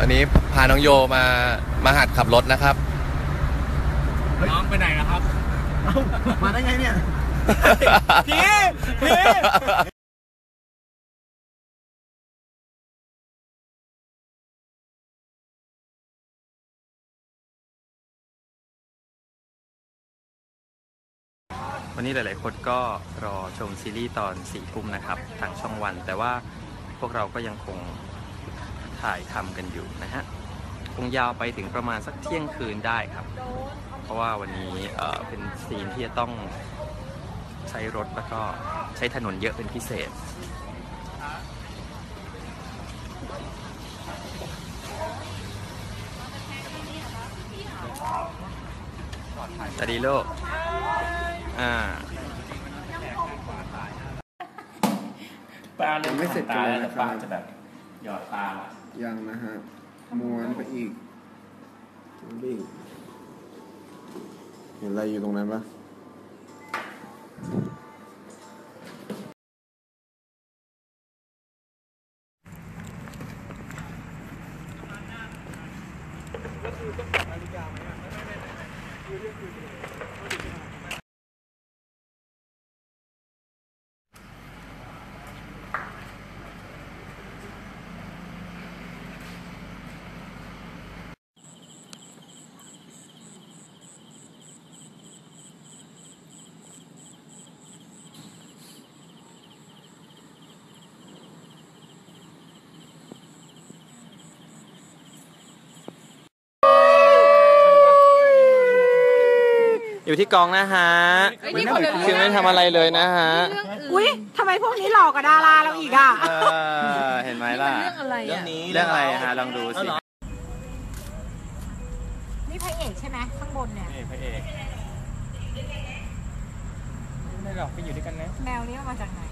อันนี้พาน้องโยมามาหัดขับรถนะครับ น้องไปไหนนะครับเอ้ามาได้ไงเนี่ย พี่พี่ วันนี้หลาย ๆ คนก็รอชมซีรีส์ตอนสี่ทุ่มนะครับ ทางช่องวัน แต่ว่าพวกเราก็ยังคงถ่ายทำกันอยู่นะฮะ คงยาวไปถึงประมาณสักเที่ยงคืนได้ครับ เพราะว่าวันนี้เอ่อเป็นซีนที่จะต้องใช้รถแล้วก็ใช้ถนนเยอะเป็นพิเศษ สวัสดีลูก อ่าปลาเลยไม่เสร็จกันเลยนะครับปลาจะแบบหยอดตาละยังนะฮะม้วนไปอีกม้วนไปอีก เห็นอะไรอยู่ตรงนั้นปะ อยู่ที่กองนะฮะไอ้นี่คนละเรื่องคือไม่ทำอะไรเลยนะฮะอุ้ยทำไมพวกนี้หลอกกับดาราเราอีกอะ เออเห็นไหมล่ะ เรื่องอะไรอะ เรื่องอะไรฮะลองดูสิ นี่พระเอกใช่ไหมข้างบนเนี่ย นี่พระเอก ไม่หรอกไปอยู่ด้วยกันนะ แมวนี้เอามาจากไหนอะ